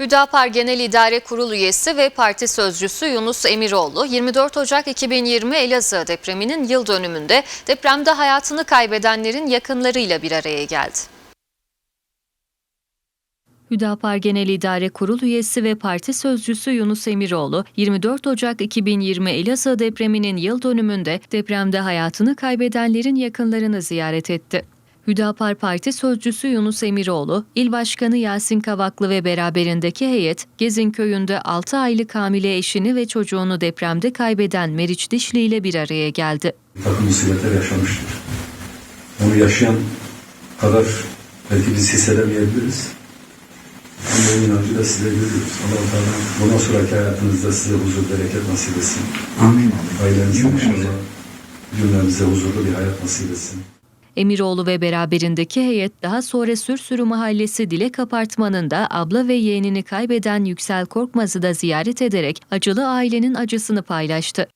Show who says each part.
Speaker 1: Hüdapar Genel İdare Kurulu üyesi ve parti sözcüsü Yunus Emiroğlu 24 Ocak 2020 Elazığ depreminin yıl dönümünde depremde hayatını kaybedenlerin yakınlarıyla bir araya geldi. Hüdapar Genel İdare Kurulu üyesi ve parti sözcüsü Yunus Emiroğlu, 24 Ocak 2020 Elazığ depreminin yıl dönümünde depremde hayatını kaybedenlerin yakınlarını ziyaret etti. Hüdapar Parti sözcüsü Yunus Emiroğlu, İl Başkanı Yasin Kavaklı ve beraberindeki heyet, Gezin köyünde 6 aylık hamile eşini ve çocuğunu depremde kaybeden Meriç Dişli ile bir araya geldi.
Speaker 2: bir takım musibetler yaşamıştır. Onu yaşayan kadar belki biz hissedemeyebiliriz. Ama inancı da size görüyoruz. allah Teala bundan sonraki hayatınızda size huzur, bereket nasip etsin.
Speaker 3: Amin.
Speaker 2: Ailenize inşallah cümlemize huzurlu bir hayat nasip etsin.
Speaker 1: Emiroğlu ve beraberindeki heyet daha sonra Sürsürü Mahallesi Dilek Apartmanı'nda abla ve yeğenini kaybeden Yüksel Korkmaz'ı da ziyaret ederek acılı ailenin acısını paylaştı.